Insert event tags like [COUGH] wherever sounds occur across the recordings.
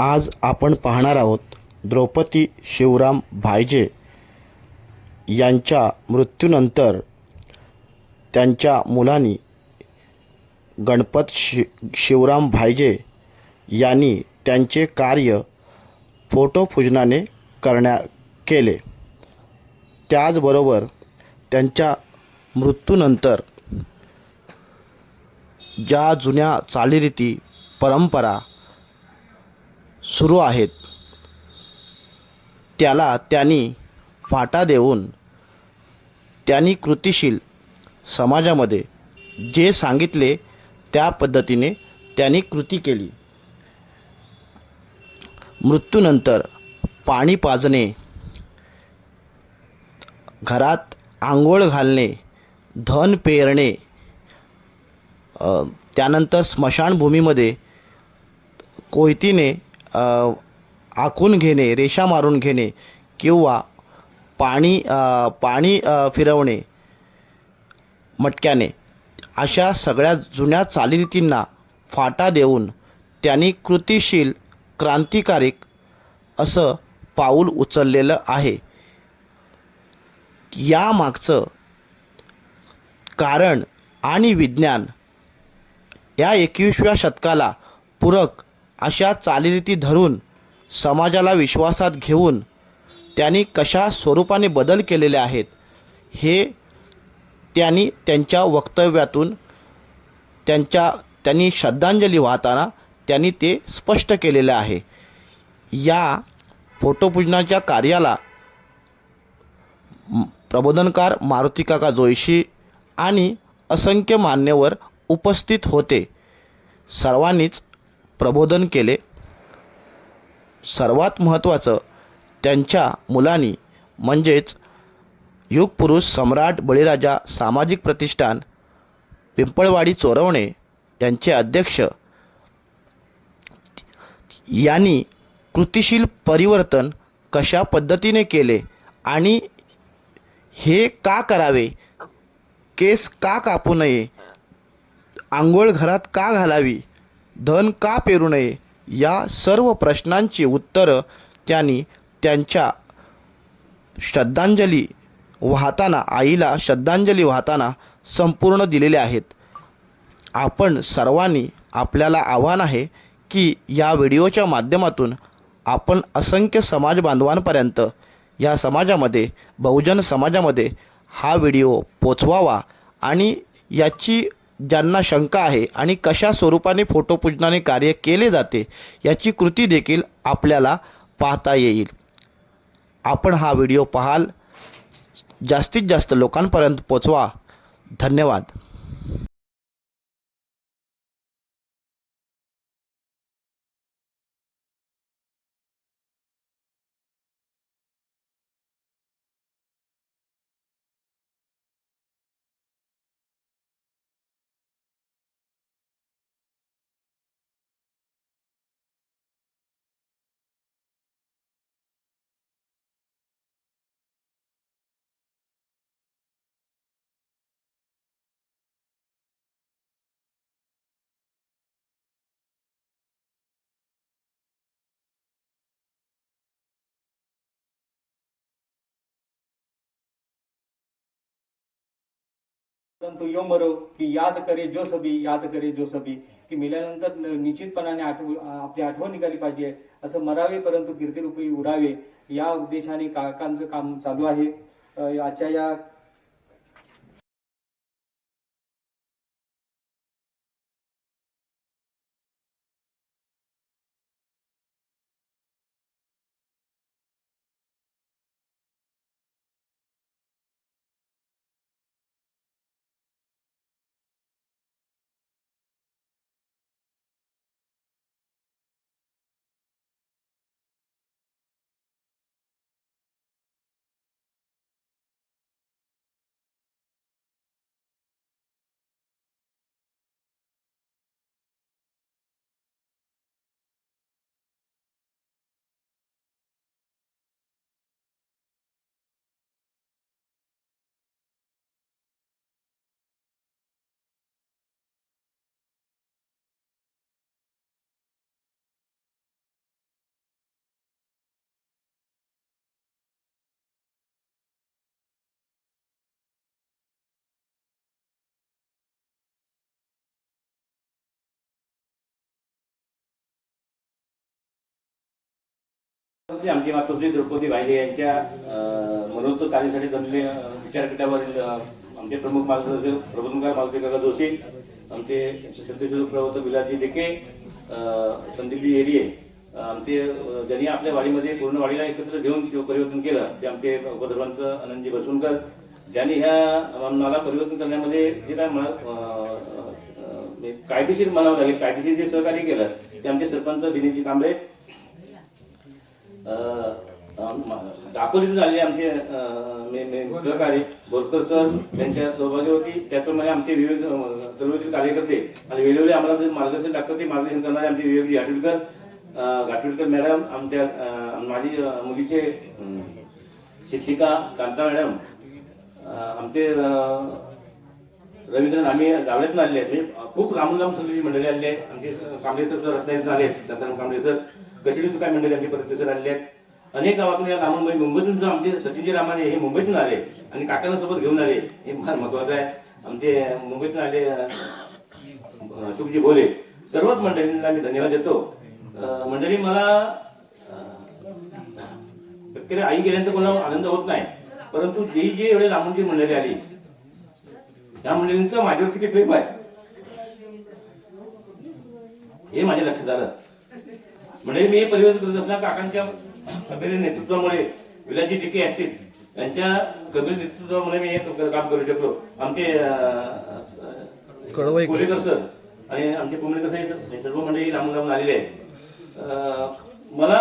आज आपण पाहणार आहोत द्रौपदी शिवराम भायजे यांच्या मृत्यूनंतर त्यांच्या मुलांनी गणपत शि शिवराम भायजे यांनी त्यांचे कार्य फोटोपूजनाने करण्या केले. त्याचबरोबर त्यांच्या मृत्यूनंतर ज्या जुन्या चालीरीती परंपरा सुरू आहेत. त्याला त्यांनी फाटा देऊन त्यांनी कृतिशील समाजामध्ये जे सांगितले त्या पद्धतीने त्यांनी कृती केली. मृत्यूनंतर पाणी पाजणे घरात आंघोळ घालणे धन पेरणे त्यानंतर स्मशानभूमीमध्ये कोयतीने आखून घेणे रेषा मारून घेणे किंवा पाणी पाणी फिरवणे मटक्याने अशा सगळ्या जुन्या चालीरीतींना फाटा देऊन त्यांनी कृतिशील क्रांतिकारिक असं पाऊल उचललेलं आहे. यामागचं कारण आणि विज्ञान या एकविसव्या शतकाला पूरक अशा चालीरीती धरून समाजाला विश्वासात घेऊन त्यांनी कशा स्वरूपाने बदल केलेले आहेत हे त्यांनी त्यांच्या वक्तव्यातून त्यांच्या त्यांनी श्रद्धांजली वाहताना त्यांनी ते स्पष्ट केलेलं आहे. या फोटोपूजनाच्या कार्याला प्रबोधनकार मारुतिकाका जोशी आणि असंख्य मान्यवर उपस्थित होते. सर्वांनीच प्रबोधन केले. सर्वात महत्त्वाचं त्यांच्या मुलांनी म्हणजेच युगपुरुष सम्राट बळीराजा सामाजिक प्रतिष्ठान पिंपळवाडी चोरवणे यांचे अध्यक्ष यांनी कृतिशील परिवर्तन कशा पद्धतीने केले आणि हे का करावे? केस का कापू नये? आंघोळ घरात का घालावी? धन का पेरू नये? या सर्व प्रश्नांची उत्तरं त्यांनी त्यांच्या श्रद्धांजली वाहताना आईला श्रद्धांजली वाहताना संपूर्ण दिलेले आहेत. आपण सर्वांनी आपल्याला आव्हान आहे की या व्हिडिओच्या माध्यमातून आपण असंख्य समाज बांधवांपर्यंत या समाजामध्ये बहुजन समाजामध्ये हा व्हिडिओ पोचवावा आणि याची ज्यांना शंका आहे आणि कशा स्वरूपाने फोटोपूजनाने कार्य केले जाते याची कृती देखील आपल्याला पाहता येईल. आपण हा व्हिडिओ पाहाल. जास्तीत जास्त लोकांपर्यंत पोचवा. धन्यवाद. परंतु यो मरो की याद करे जो सभी याद करे जो सभी की मिल्यानंतर निश्चितपणाने आठव आपली आठवण निघाली पाहिजे असं मरावे परंतु कीर्तिरूपी उडावे या उद्देशाने काकांचं काम चालू आहे. आजच्या या सभापती आमचे मातोश्री द्रौपदी भाईले यांच्या मनोत्सव मनोत्तर कार्यासाठी जमले विचारपीठावरील आमचे प्रमुख मार्गदर्शक प्रबोधनकार मालती काका जोशी आमचे सत्यशोध प्रवर्तक विलाजी डेके संदीपजी येडिये आमचे ज्यांनी आपल्या वाडीमध्ये पूर्ण वाडीला एकत्र घेऊन परिवर्तन केलं ते आमचे उपधर्मांचं आनंदजी बसवणकर ज्यांनी ह्या मला परिवर्तन करण्यामध्ये जे काय म्हणजे कायदेशीर म्हणावं लागेल कायदेशीर जे सहकार्य केलं ते आमचे सरपंच दिनेशजी कांबळे दापोलीतून आलेले आमचे सहकारी बोरकर सर यांच्या सहभागी होती. त्याप्रमाणे आमचे विविध चळवळीतील कार्यकर्ते आणि वेळोवेळी आम्हाला मार्गदर्शन लागतं ते मार्गदर्शन करणारे आमचे विवेक घाटुलकर अं, घाटुलकर मॅडम आमच्या माझी मुलीचे शिक्षिका कांता मॅडम आमचे रवींद्र आम्ही गावड्यातून आलेले आहेत. म्हणजे खूप लांबून लांब सगळी मंडळी आलेली आहेत. आमचे कांबळे सर रत्नागिरीतून आले आहेत कांबळे सर. कशिडीतून काय मंडळी आमचे परत आलेले आहेत? अनेक गावातून या लांबून मुंबईतून आमचे सचिनजी रामाने हे मुंबईतून आले आणि काकांना सोबत घेऊन आले हे फार महत्वाचं आहे. आमचे मुंबईतून आले शुभजी बोले सर्वच मंडळींना मी धन्यवाद देतो. मंडळी मला प्रत्येक आई गेल्यानंतर कोणाला आनंद होत नाही. परंतु जी जी एवढे लांबून जी मंडळी आली त्या मंडळींचं माझ्यावर किती प्रेम आहे? हे माझ्या लक्षात आलं. म्हणजे मी हे परिवर्तन करत असताना काकांच्या खबरी नेतृत्वामुळे विलाजी टिके असतील यांच्या खबरी नेतृत्वामुळे मी हे काम करू शकलो. आमचे कोलेकर सर आणि आमचे साहेब हे सर्व मंडळी लांबून लांबून आलेले आहेत. मला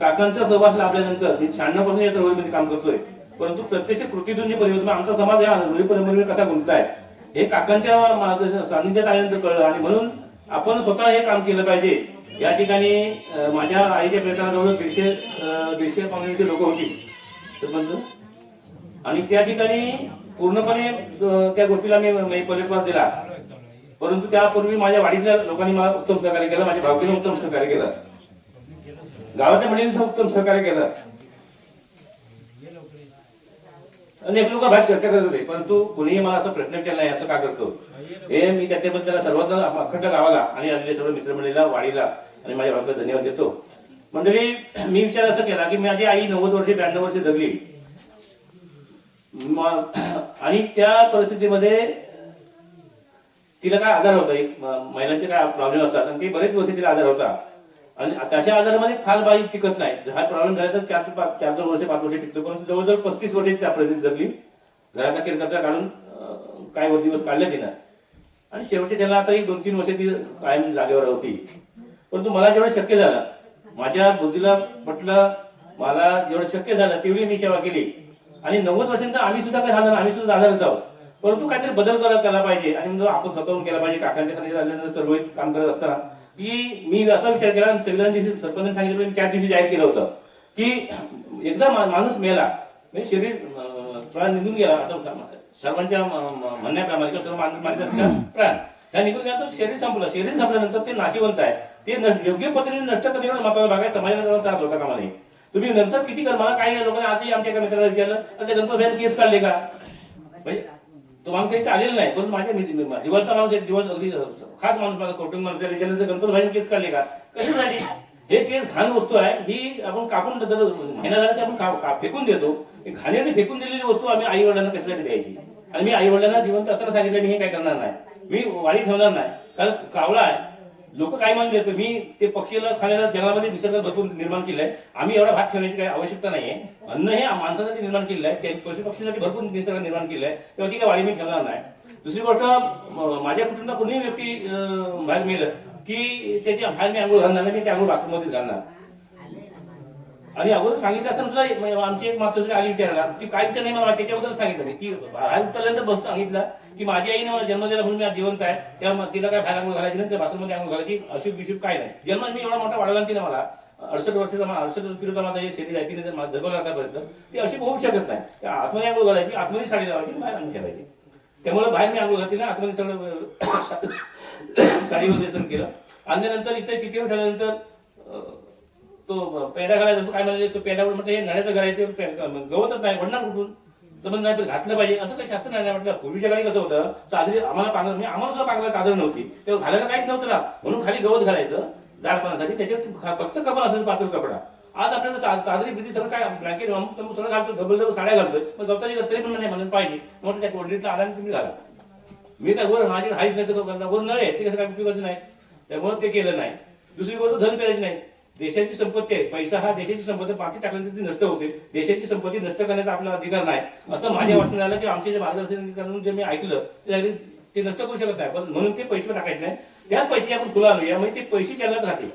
काकांचा सहवास लाभल्यानंतर मी शहाण्णवपासून या चळवळीमध्ये काम करतोय परंतु प्रत्यक्ष कृतीतून जे परिवर्तन आमचा समाज या रुढी परंपरेमध्ये कसा गुंतलाय हे काकांच्या मार्गदर्शन- सानिध्यात आल्यानंतर कळलं आणि म्हणून आपण स्वतः हे काम केलं पाहिजे. या ठिकाणी माझ्या आईच्या प्रयत्नाजवळ दीडशे दीडशे कम्युनिटी लोक होती. सरपंच आणि त्या ठिकाणी पूर्णपणे त्या गोष्टीला मी मी परिस्वाद दिला. परंतु त्यापूर्वी माझ्या वाडीतल्या लोकांनी मला उत्तम सहकार्य केलं माझ्या भावकीने उत्तम सहकार्य केलं. गावाच्या मंडळींचं उत्तम सहकार्य केलं. नेमणुका लोक बाहेर चर्चा करत होते? परंतु कुणीही मला असा प्रश्न विचारला नाही असं का करतो? हे मी त्याच्याबद्दल सर्वांना अखंड गावाला आणि आलेल्या सर्व मित्रमंडळीला वाडीला आणि माझ्या भावाला धन्यवाद देतो. मंडळी मी विचार असं केला की माझी आई नव्वद वर्षे ब्याण्णव वर्षे जगली. आणि त्या परिस्थितीमध्ये तिला काय आजार होता? एक महिलांचे काय प्रॉब्लेम असतात? आणि ते बरेच वर्ष तिला आजार होता. आणि तशा आजारामध्ये फार बाई टिकत नाही. हा प्रॉब्लेम झाला तर चार पाच चार दोन वर्ष पाच वर्ष टिकतो. परंतु जवळजवळ पस्तीस वर्षे त्या परिस्थितीत जगली. घराचा किरकाचा काढून काय वर दिवस काढले तिनं आणि शेवटी त्याला आता एक दोन तीन वर्ष ती कायम जागेवर होती. परंतु मला जेवढं शक्य झालं माझ्या बुद्धीला पटलं मला जेवढं शक्य झालं तेवढी मी सेवा केली. आणि नव्वद वर्षांचा आम्ही सुद्धा काय झालं आम्ही सुद्धा आधारच आहोत. परंतु काहीतरी बदल करायला केला पाहिजे. आणि मग आपण स्वतःहून केला पाहिजे. काकांच्या खाली झाल्यानंतर चळवळीत काम करत असताना की मी असा विचार केला संविधान दिवशी सरपंच सांगितलं त्या दिवशी जाहीर केलं होतं. की एकदा माणूस मेला म्हणजे शरीर प्राण निघून गेला असं सर्वांच्या म्हणण्याप्रमाणे सर्व मान- प्राण ह्या निघून गेला तर शरीर संपलं. शरीर संपल्यानंतर ते नाशिवंत आहे. ते योग्य पद्धतीने नष्ट करणे एवढं महत्त्वाचा भाग आहे समाजाला त्रास होता कामा नाही. तुम्ही नंतर किती कर मला काही लोकांना आजही आमच्या एका मित्राला विचारलं तर त्या गणपती केस काढले का? म्हणजे तो माणूस काही चालेल नाही पण माझ्या मित्र- माणूस एक दिवस अगदी खास माणूस माझा कौटुंब माणूस विचारलं तर केस काढले का? कशी झाली? हे केस घाण वस्तू आहे ही आपण कापून जर महिना झाला की आपण फेकून देतो. घाण्याने फेकून दिलेली वस्तू आम्ही आई वडिलांना कशासाठी द्यायची? आणि मी आई वडिलांना जिवंत असताना सांगितलं मी हे काय करणार नाही. मी वाडी ठेवणार नाही. कारण कावळा आहे. लोक काय मानले मी ते पक्षीला खाण्याला जंगलामध्ये निसर्ग भरपूर निर्माण केलंय. आम्ही एवढा भात ठेवण्याची काही आवश्यकता नाहीये. अन्न हे माणसासाठी निर्माण केलेलं आहे त्या पशु पक्षीसाठी भरपूर निसर्ग निर्माण केलंय. तेव्हा ती काही वाढी मी ठेवणार नाही. दुसरी गोष्ट माझ्या कुटुंबात कोणीही व्यक्ती बाहेर मेलं की त्याची बाहेर मी अंघोळ घालणार नाही ते आंघोळ बाथरूममध्ये घालणार. आणि अगोदर सांगितलं असं सुद्धा म्हणजे आमची एक मातोश्री आली विचारला ती काय विचार नाही मला त्याच्याबद्दल सांगितलं मी. ती बाहेर उचलल्यानंतर बस सांगितलं की माझी आईने मला जन्म दिला म्हणून मी आज जिवंत आहे. तेव्हा तिला काय बाहेर आंघोळ घालायची नाही त्या बाथरूममध्ये आंघोळ घालायची अशुभ बिशुभ काय नाही. जन्म मी एवढा मोठा वाढला तिने मला. अडसष्ट वर्षाचा अडसष्ट किलोचा माझा हे शरीर आहे तिने जर जगवलं आतापर्यंत ती अशी होऊ शकत नाही. त्या आतमध्ये आंघोळ घालायची आतमध्ये साडी लावायची बाहेर आंघोळ घालायची त्यामुळे बाहेर मी आंघोळ घातली ना आतमध्ये सगळं [COUGHS] साडी वगैरे केलं. आणि नंतर इथे किती ठेवल्यानंतर तो पेंडा घालायचा काय म्हणाले तो पेंडावर म्हटलं हे नळ्याचं घालायचं गवतच नाही वडणार कुठून? तर मग नाही घातलं पाहिजे. असं काही शास्त्र नाही म्हटलं. पूर्वीच्या काळी कसं होतं चादरी आम्हाला पांघर म्हणजे आम्हाला सुद्धा पांघरायला चादर नव्हती. तेव्हा घालायला काहीच नव्हतं ना. म्हणून खाली गवत घालायचं जाडपणासाठी. त्याच्यावर फक्त कपडा असेल पातळ कपडा. आज आपल्याला चा- चादरी बिदरी सगळं काय ब्लँकेट अमुक तमुक सगळं घालतो डबल डबल साड्या घालतोय. मग गवताची तरी पण नाही म्हणून पाहिजे. म्हणून त्या कोंडीतला आला तुम्ही घाला. मी काय वर माझ्याकडे हाईच नाही तर वर नळ आहे ते कसं काय उपयोगाचं नाही. त्यामुळे ते केलं नाही. दुसरी गोष्ट धन पेरायची नाही. देशाची संपत्ती आहे. पैसा हा देशाची संपत्ती पाठी टाकल्यानंतर ती नष्ट होते. देशाची संपत्ती नष्ट करण्याचा आपला अधिकार नाही. असं माझ्या वाटणं झालं की आमचे जे मार्गदर्शन जे मी ऐकलं ते नष्ट करू शकत नाही. पण म्हणून ते पैसे टाकायचे नाही. त्याच पैसे आपण फुलं आणूया. म्हणजे ते पैसे चालत राहते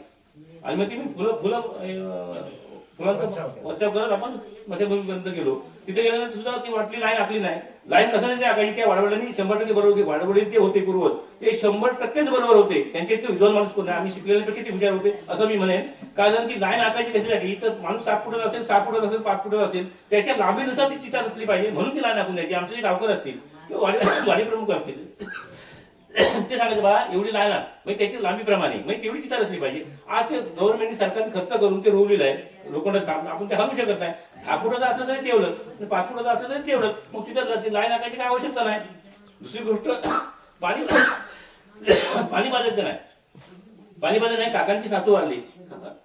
आणि मग ते मी फुलं फुलं फुलांचा वर्षाव. करत आपण मशापर्यंत गेलो. तिथे गेल्यानंतर सुद्धा ती वाटली लाईन आखली नाही. लाईन कसं नाही आकाशी त्या वाडवड्यांनी शंभर टक्के बरोबर होते. वाडवडी ते होते पूर्वज. ते शंभर टक्केच बरोबर होते. त्यांचे इतके विद्वान माणूस कोण? आम्ही शिकलेल्यापेक्षा ते हुशार होते असं मी म्हणेन. कारण ती लाईन आकायची कशासाठी? तर माणूस सात फुटत असेल सहा फुटत असेल पाच फुटत असेल त्याच्या लांबीनुसार ती चिता असली पाहिजे. म्हणून ती लाईन आखून द्यायची. आमचे जे गावकर असतील किंवा वाडी [COUGHS] प्रमुख असतील [COUGHS] ते सांगायचं बाळा एवढी लाईन आण. म्हणजे त्याची लांबीप्रमाणे. म्हणजे तेवढी चिता असली पाहिजे. आज ते गव्हर्नमेंटने सरकारने खर्च करून ते रोवलेलं आहे. लोखंडाचं काम आपण ते हलवू शकत नाही. दहा फुटाचं असलं तरी तेवढं पाच फुटाचं असलं तरी तेवढं मग तिथं लाईन आकायची काय आवश्यकता नाही. दुसरी गोष्ट पाणी पाणी बाजायचं नाही. पाणी बाजार नाही काकांची सासू वाढली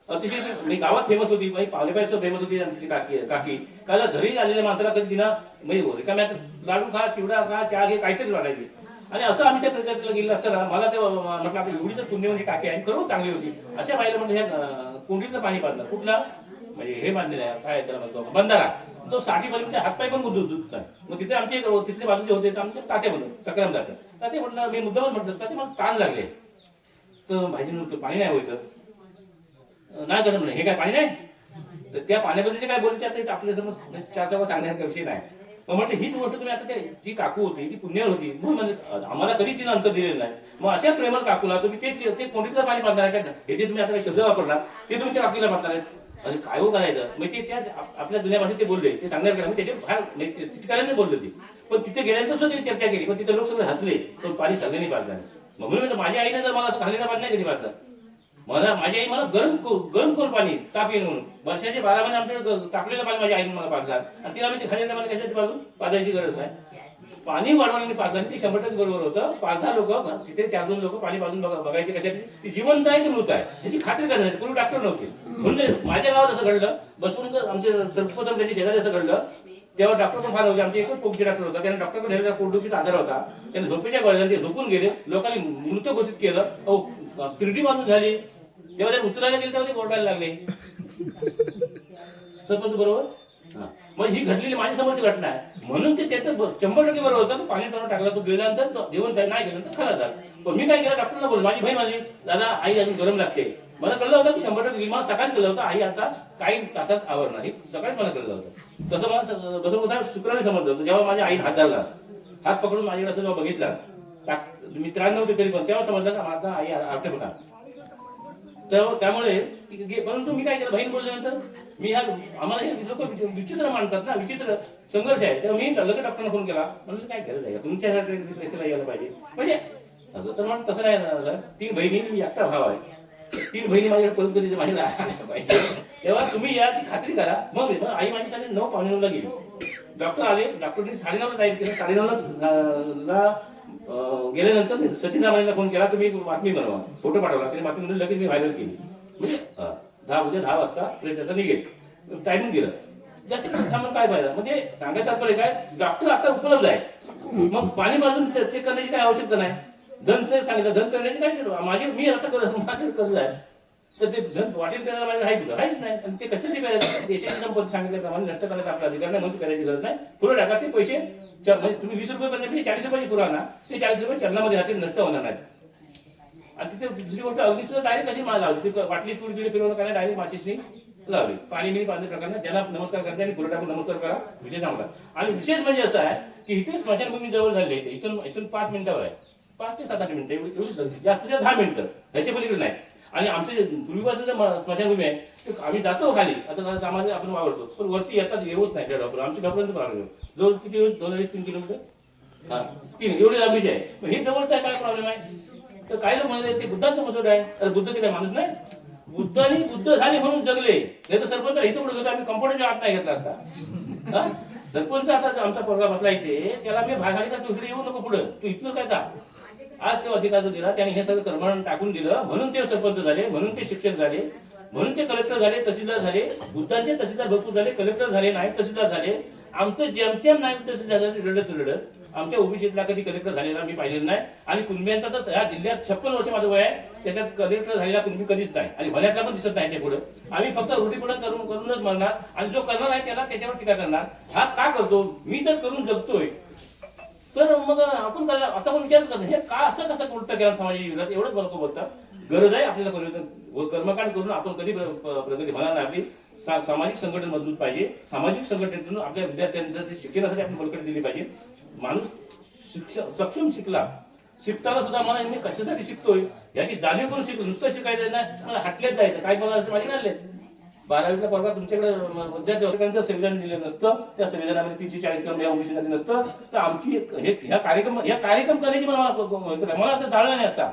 अतिशय म्हणजे गावात फेमस होती म्हणजे पावलेपायचं फेमस होती आमची काकी काकी. कारण घरी आलेल्या माणसाला कधी तिला म्हणजे रिकाम्यात लाडू खा चिवडा खा चहा घे काहीतरी वाढायची आणि असं आम्ही त्या प्रचाराला गेलं असताना मला ते म्हटलं आपली एवढी तर पुण्यवंती काकी आहे खरंच चांगली होती. अशा पाहिलं म्हणजे ह्या कुंडीतलं पाणी बांधलं कुठला? म्हणजे हे बांधलेलं आहे काय त्याला म्हणतो बंधारा. तो साठी बाजूचे हातपाय पण गुंतून दूध नाही मग तिथे आमचे तिथले बाजूचे होते तर आमचे तात्या म्हणून सक्रम तात्या. ताते म्हटलं मी मुद्दामच म्हटलं ताते मला ताण लागले. तर भाजी म्हणतो पाणी नाही होतं. नाही करत म्हणे हे काय पाणी नाही? तर त्या पाण्याबद्दल जे काय बोलायचे आता ते आपल्यासमोर चार चौघा सांगण्याचा विषय नाही. मग म्हटलं हीच गोष्ट तुम्ही आता ते जी काकू होती ती पुण्यावर होती म्हणून म्हणजे आम्हाला कधी तिनं अंतर दिलेलं नाही. मग अशा प्रेमळ काकूला तुम्ही ते ते- कोणतीतलं पाणी पाजणार आहे हे जे तुम्ही आता काही शब्द वापरला ते तुम्ही त्या काकीला पाजणार आहेत. अरे काय हो करायचं. म्हणजे ते त्या आपल्या जुन्या भाषेत ते बोलले. ते सांगणार का त्याचे फार म्हणजे बोलले ते पण तिथे गेल्यानंतर सुद्धा त्यांनी चर्चा केली. पण तिथे लोक सगळे हसले. पण पाणी सगळ्यांनी पाजणार मग म्हणून माझ्या आईने जर मला असं खाल्लेलं पाणी नाही कधी पाडलं मला माझी आई मला गरम गरम करून पाणी ताप येईल म्हणून. वर्षाचे बारा महिने आमच्याकडे तापलेलं पाणी माझ्या आईने मला पाजलं आणि तिला मी ते खाल्लेलं पाणी कशासाठी पाजायची गरज नाही. पाणी वाढवण्याने पाजलं ते शंभर टक्के बरोबर होतं. पाच दहा लोक तिथे चार दोन लोक पाणी पाजून बघायचे कशासाठी? ती जिवंत आहे की मृत आहे? याची खात्री करण्यासाठी. पूर्वी डॉक्टर नव्हते. म्हणजे माझ्या गावात असं घडलं बसून जर आमचे त्याच्या शेजारी असं घडलं तेव्हा डॉक्टर पण फार होते. आमचे एकच पोपचे डॉक्टर होता. त्यांना डॉक्टरकडे नेलेला पोटदुखीचा आधार होता. त्याने झोपेच्या गोळ्या ते झोपून गेले. लोकांनी मृत घोषित केलं. अहो तिरडी बांधून झाली. तेव्हा ते उचलायला गेले तेव्हा ते बोलायला लागले. सरपंच बरोबर? मग ही घडलेली माझ्या समोरची घटना आहे. म्हणून ते त्याचं चंबर शंभर टक्के बरोबर होतं. पाणी टाकून टाकला तो गेल्यानंतर देऊन जेवण काय नाही गेल्यानंतर खाला झाला. पण मी काय केलं? डॉक्टरला बोल माझी बहीण माझी. दादा आई अजून गरम लागते. मला कळलं होतं की शंभर टक्के मला सकाळी कळलं होतं. आई आता काही तासात आवरणार हे सकाळीच मला कळलं होतं. तसं मला स- बसवून साहेब शुक्राने समजलं होतं. जेव्हा माझ्या आईने हात धरला हात पकडून माझ्याकडे असं जेव्हा बघितला टाक- होते नव्हते तरी पण तेव्हा समजलं का माझा आई आरटे होता. तर त्यामुळे परंतु मी काय केलं? बहीण बोलल्यानंतर मी ह्या आम्हाला हे लोक विचित्र मानतात ना विचित्र संघर्ष आहे. तेव्हा मी लगेच डॉक्टरना फोन केला. म्हणजे काय गरज आहे? तुमच्या पैसेला यायला पाहिजे. म्हणजे तर म्हणून तसं नाही झालं तीन बहिणी मी एकटा भाव आहे. तीन बहिणी माझ्या परत कधी माझ्या आल्या पाहिजे तेव्हा तुम्ही या ती खात्री करा. मग मग आई माझी साडे नऊ पावणे नऊला गेली. डॉक्टर आले डॉक्टरने साडेनऊला जाईल केलं. साडे नऊला गेल्यानंतर सचिन रामानेला फोन केला तुम्ही बातमी बनवा. फोटो पाठवला. त्याने बातमी म्हणून लगेच मी व्हायरल केली. म्हणजे दहा उद्या दहा वाजता त्याचा निघेल. टायमिंग दिलं. जास्त थांबून काय फायदा? म्हणजे सांगायचं तात्पर्य काय? डॉक्टर आता उपलब्ध आहे मग पाणी बाजून ते करण्याची काय आवश्यकता नाही? धन ते सांगितलं धन करण्याची काय शक्यता? माझी मी आता करत माझ्याकडे कर्ज आहे. तर ते धन वाटेल करायला माझ्या आहे कुठं? काहीच नाही. आणि ते कशासाठी करायचं? देशाची संपत्ती सांगितल्याप्रमाणे म्हणजे नष्ट करायचा आपला अधिकार नाही म्हणून करायची गरज नाही. पुढे टाका ते पैसे म्हणजे तुम्ही वीस रुपये पर्यंत म्हणजे चाळीस रुपयाची पुरा ना ते चाळीस रुपये चलनामध्ये राहतील नष्ट होणार नाही आणि तिथे दुसरी गोष्ट अगदी सुद्धा डायरेक्ट कशी माल लावली? ती वाटली तूर बिरी फिरवणं काय डायरेक्ट माचिसनी लावली. पाणी बिणी पाणी प्रकारनं ज्याला नमस्कार करते आणि पुढे टाकून नमस्कार करा विषय सांगला आणि विशेष म्हणजे असं आहे की इथे स्मशानभूमी जवळ झाली इथून इथून पाच मिनिटावर आहे. पाच ते सात आठ मिनिटं एवढी एवढी जास्त दहा मिनिटं. ह्याच्या पलीकडे नाही. आणि आमचे पूर्वीपासून जे स्मशानभूमी आहे ते आम्ही जातो खाली. आता आम्हाला आपण वावरतो. पण वरती येतात येऊच नाही त्या डॉक्टर. आमच्या डॉक्टरांचं प्रॉब्लेम जवळ किती होईल? दोन अडीच तीन किलोमीटर? हा. तीन. एवढी लांबीची आहे हे जवळच आहे काय प्रॉब्लेम आहे? तर काय लोक म्हणजे ते बुद्धांचं मसोड आहे. अरे बुद्ध तिथे माणूस नाही. बुद्धानी बुद्ध झाले म्हणून जगले. नाही तर सरपंच हिथं कुठे आम्ही कंपाऊंडच्या आत नाही घेतला असता. हा? सरपंच आता आमचा पोरगा बसला इथे त्याला मी भागायचा तू इकडे येऊ नको पुढं. तू इथनं काय का आज तो अधिकार दिला त्याने हे सगळं कर्मण टाकून दिलं. म्हणून ते सरपंच झाले म्हणून ते शिक्षक झाले म्हणून ते कलेक्टर झाले तहसीलदार झाले. बुद्धांचे तहसीलदार भरपूर झाले कलेक्टर झाले नायब तहसीलदार झाले. आमचं जेमतेम नायब तहसीलदार झाले रडत रडत. आमच्या ओबीसीतला कधी कलेक्टर झालेला मी पाहिलेला नाही. आणि कुणब्यांचा तर ह्या जिल्ह्यात छप्पन वर्ष माझं वय आहे. त्याच्यात कलेक्टर झालेला कुणबी कधीच नाही. आणि भल्यातला पण दिसत नाही याच्यापुढे. आम्ही फक्त रूढीपुढे करून करूनच म्हणणार आणि जो करणार आहे त्याला त्याच्यावर टीका करणार. हा का करतो? मी तर करून जगतोय. तर मग आपण काय असा पण विचार करतो हे का असं कसं उलट केलं समाजाच्या विरोधात? एवढंच बरोबर बोलतात. गरज आहे आपल्याला परिवर्तन कर्मकांड करून आपण कधी प्रगती होणार नाही आपली. सामाजिक संघटन मजबूत पाहिजे. सामाजिक संघटनेतून आपल्या विद्यार्थ्यांचं शिक्षणासाठी आपण बळकटी दिली पाहिजे. माणूस शिक्षण सक्षम शिकला शिकताना सुद्धा मला मी कशासाठी शिकतोय? याची जाणीव करून शिकलो नुसतं शिकायचं नाही मला हाटल्यात जायचं काय मला माझे काढले बारावीचा परवा तुमच्याकडे विद्यार्थी संविधान दिलं नसतं त्या संविधानामध्ये तीनशे चाळीस क्रम या ओबीसी नसतं तर आमची हे ह्या कार्यक्रम ह्या कार्यक्रम करायची मला मला असं जाळलं नाही असता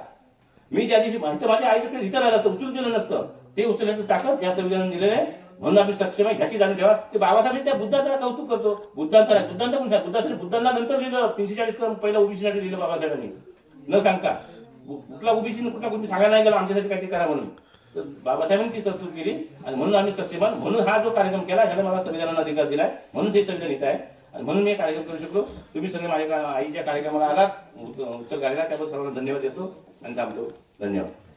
मी ज्या दिवशी माझ्या माझ्या आईकडे विचारायला असतं उचलून दिलं नसतं. ते उचलण्याचं ताकद या संविधानाने दिलेलं आहे. म्हणून आम्ही सक्षम आहे ह्याची जाणीव ठेवा. ते बाबासाहेब त्या बुद्धाचा कौतुक करतो. बुद्धांचा बुद्धांचा पण सांग बुद्धासाठी बुद्धांना नंतर लिहिलं तीनशे चाळीस क्रम पहिला ओबीसीसाठी लिहिलं बाबासाहेबांनी न सांगता. कुठला ओबीसी कुठला कुठे सांगायला नाही गेला आमच्यासाठी काहीतरी करा म्हणून. तर बाबासाहेबांनी ती तरतूद केली आणि म्हणून आम्ही सक्षम म्हणून हा जो कार्यक्रम केला ह्याला मला संविधानाला अधिकार दिलाय. म्हणून ते संविधान येत आहे. आणि म्हणून मी कार्यक्रम करू शकलो. तुम्ही सगळे माझ्या आईच्या कार्यक्रमाला आलात. उत्तर कार्याला त्याबद्दल सर्वांना धन्यवाद देतो. आणि थांबतो धन्यवाद.